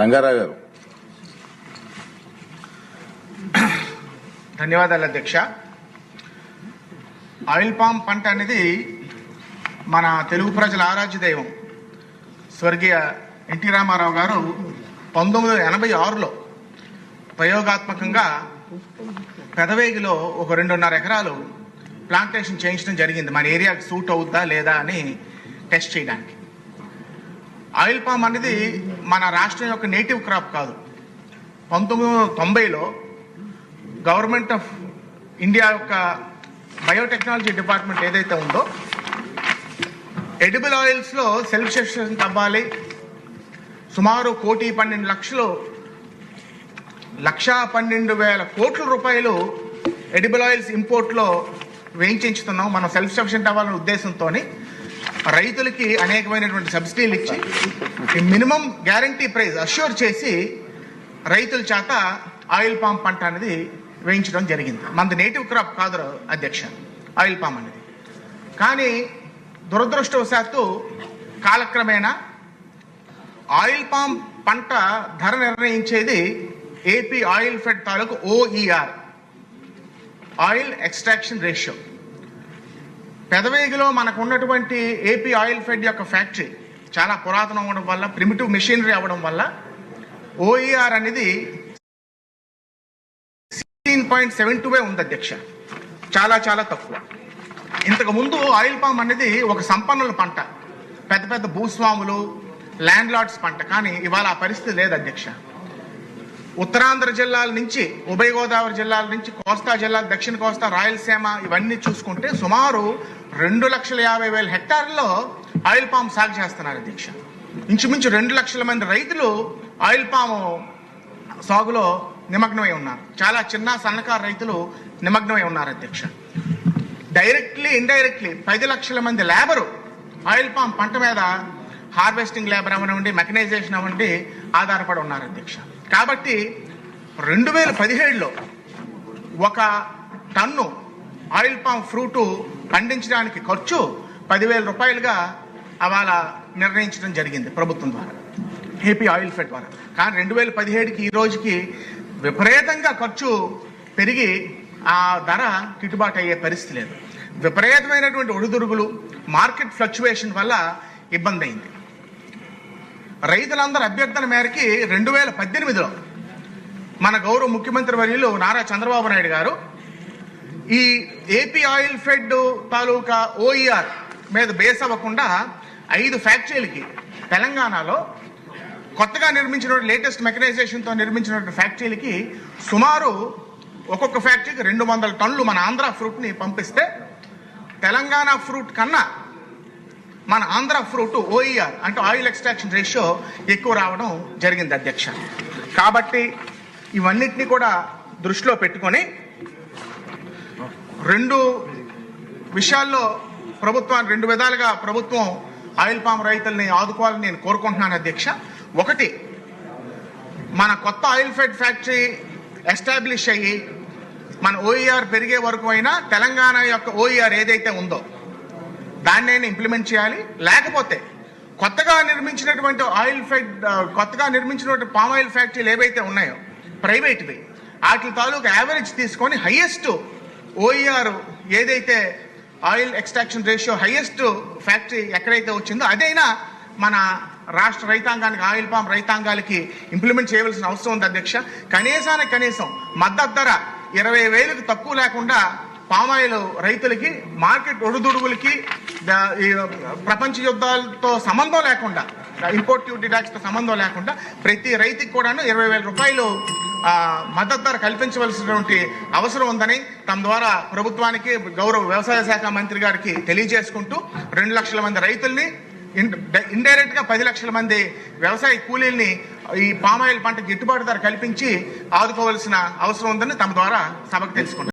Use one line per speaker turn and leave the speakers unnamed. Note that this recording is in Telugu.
రంగారావు గారు.
ధన్యవాదాలు అధ్యక్ష. ఆయిల్ పామ్ పంట అనేది మన తెలుగు ప్రజల ఆరాధ్య దైవం స్వర్గీయ ఎన్టీ రామారావు గారు పంతొమ్మిది వందల ఎనభై ఆరులో ప్రయోగాత్మకంగా పెదవేగిలో ఒక రెండున్నర ఎకరాలు ప్లాంటేషన్ చేయించడం జరిగింది. మన ఏరియాకి సూట్ అవుద్దా లేదా అని టెస్ట్ చేయడానికి. ఆయిల్ పామ్ అనేది మన రాష్ట్రం యొక్క నేటివ్ క్రాప్ కాదు. పంతొమ్మిది వందల తొంభైలో గవర్నమెంట్ ఆఫ్ ఇండియా యొక్క బయోటెక్నాలజీ డిపార్ట్మెంట్ ఏదైతే ఉందో ఎడిబుల్ ఆయిల్స్లో సెల్ఫ్ సఫిషియెంట్ అవ్వాలి. సుమారు కోటి పన్నెండు లక్షలు లక్షా పన్నెండు వేల కోట్ల రూపాయలు ఎడిబుల్ ఆయిల్స్ ఇంపోర్ట్లో వేయించుతున్నాం మనం సెల్ఫ్ సఫిషియెంట్ అవ్వాలనే ఉద్దేశంతో రైతులకి అనేకమైనటువంటి సబ్సిడీలు ఇచ్చి మినిమం గ్యారంటీ ప్రైస్ అష్యూర్ చేసి రైతుల చేత ఆయిల్ పామ్ పంట అనేది వేయించడం జరిగింది. మనది నేటివ్ క్రాప్ కాదు అధ్యక్ష ఆయిల్ పామ్ అనేది. కానీ దురదృష్టవశాత్తు కాలక్రమేణా ఆయిల్ పామ్ పంట ధర నిర్ణయించేది ఏపీ ఆయిల్ ఫెడ్ తాలూకు ఓఈఆర్ ఆయిల్ ఎక్స్ట్రాక్షన్ రేషియో. పెదవేగిలో మనకు ఉన్నటువంటి ఏపీ ఆయిల్ ఫెడ్ యొక్క ఫ్యాక్టరీ చాలా పురాతనం అవ్వడం వల్ల ప్రిమిటివ్ మెషినరీ అవ్వడం వల్ల ఓఈఆర్ అనేది సిక్స్టీన్ పాయింట్ సెవెన్ టూవే ఉంది అధ్యక్ష. చాలా చాలా తక్కువ. ఇంతకు ముందు ఆయిల్ పామ్ అనేది ఒక సంపన్నుల పంట. పెద్ద పెద్ద భూస్వాములు ల్యాండ్ లార్డ్స్ పంట. కానీ ఇవాళ ఆ పరిస్థితి లేదు అధ్యక్ష. ఉత్తరాంధ్ర జిల్లాల నుంచి ఉభయ గోదావరి జిల్లాల నుంచి కోస్తా జిల్లాలు దక్షిణ కోస్తా రాయలసీమ ఇవన్నీ చూసుకుంటే సుమారు రెండు లక్షల యాభై వేల హెక్టార్లలో ఆయిల్ పామ్ సాగు చేస్తున్నారు అధ్యక్ష ఇంచుమించు రెండు లక్షల మంది రైతులు ఆయిల్ పాము సాగులో నిమగ్నమై ఉన్నారు. చాలా చిన్న సన్నకారు రైతులు నిమగ్నమై ఉన్నారు అధ్యక్ష. డైరెక్ట్లీ ఇండైరెక్ట్లీ పది లక్షల మంది లేబరు ఆయిల్ పామ్ పంట మీద హార్వెస్టింగ్ లేబర్ అవనివ్వండి మెకనైజేషన్ అవ్వండి ఆధారపడి ఉన్నారు అధ్యక్ష. కాబట్టి రెండు వేల పదిహేడులో ఒక టన్ను ఆయిల్ పామ్ ఫ్రూటు పండించడానికి ఖర్చు పదివేల రూపాయలుగా అవాళ నిర్ణయించడం జరిగింది ప్రభుత్వం ద్వారా. ఏపీ ఆయిల్ ఫెడ్ ద్వారా. కానీ రెండు వేల పదిహేడుకి ఈ రోజుకి విపరీతంగా ఖర్చు పెరిగి ఆ ధర గిట్టుబాటు అయ్యే పరిస్థితి లేదు. విపరీతమైనటువంటి ఒడిదుడుగులు మార్కెట్ ఫ్లక్చువేషన్ వల్ల ఇబ్బంది అయింది. రైతులందరి అభ్యర్థన మేరకి రెండు వేల పద్దెనిమిదిలో మన గౌరవ ముఖ్యమంత్రి వర్యులు నారా చంద్రబాబు నాయుడు గారు ఈ ఏపీ ఆయిల్ ఫెడ్ తాలూకా ఓఈఆర్ మీద బేస్ అవ్వకుండా ఐదు ఫ్యాక్టరీలకి తెలంగాణలో కొత్తగా నిర్మించిన లేటెస్ట్ మెకనైజేషన్తో నిర్మించిన ఫ్యాక్టరీలకి సుమారు ఒక్కొక్క ఫ్యాక్టరీకి రెండు వందల టన్నులు మన ఆంధ్ర ఫ్రూట్ని పంపిస్తే తెలంగాణ ఫ్రూట్ కన్నా మన ఆంధ్ర ఫ్రూట్ ఓఈఆర్ అంటే ఆయిల్ ఎక్స్ట్రాక్షన్ రేషియో ఎక్కువ రావడం జరిగింది అధ్యక్ష. కాబట్టి ఇవన్నిటిని కూడా దృష్టిలో పెట్టుకొని రెండు విషయాల్లో ప్రభుత్వాన్ని రెండు విధాలుగా ప్రభుత్వం ఆయిల్ పామ్ రైతుల్ని ఆదుకోవాలని నేను కోరుకుంటున్నాను అధ్యక్ష. ఒకటి మన కొత్త ఆయిల్ ఫెడ్ ఫ్యాక్టరీ ఎస్టాబ్లిష్ అయ్యి మన ఓఈఆర్ పెరిగే వరకు అయినా తెలంగాణ యొక్క ఓఈఆర్ ఏదైతే ఉందో దాన్నైనా ఇంప్లిమెంట్ చేయాలి. లేకపోతే కొత్తగా నిర్మించినటువంటి ఆయిల్ ఫెడ్ కొత్తగా నిర్మించినటువంటి పామ్ ఆయిల్ ఫ్యాక్టరీలు ఏవైతే ఉన్నాయో ప్రైవేట్వి వాటి తాలూకు యావరేజ్ తీసుకొని హయ్యెస్ట్ ఓఈఆర్ ఏదైతే oil extraction ratio highest factory ఎక్కడైతే వచ్చిందో అదైనా మన రాష్ట్ర రైతాంగానికి ఆయిల్ పామ్ రైతాంగాలకి ఇంప్లిమెంట్ చేయవలసిన అవసరం ఉంది అధ్యక్ష. కనీసానికి కనీసం మద్దతు ధర ఇరవై వేలకు తక్కువ లేకుండా పామాయిల్ రైతులకి మార్కెట్ ఒడుదుడుగులకి ప్రపంచ యుద్ధాలతో సంబంధం లేకుండా ఇంపోర్ట్ డ్యూటీ ట్యాక్స్తో సంబంధం లేకుండా ప్రతి రైతుకి కూడాను ఇరవై వేల రూపాయలు మద్దతు ధర కల్పించవలసినటువంటి అవసరం ఉందని తమ ద్వారా ప్రభుత్వానికి గౌరవ వ్యవసాయ శాఖ మంత్రి గారికి తెలియజేసుకుంటూ రెండు లక్షల మంది రైతుల్ని ఇండైరెక్ట్గా పది లక్షల మంది వ్యవసాయ కూలీల్ని ఈ పామాయిల్ పంట గిట్టుబాటు ధర కల్పించి ఆదుకోవాల్సిన అవసరం ఉందని తమ ద్వారా సభకు తెలుసుకుంటారు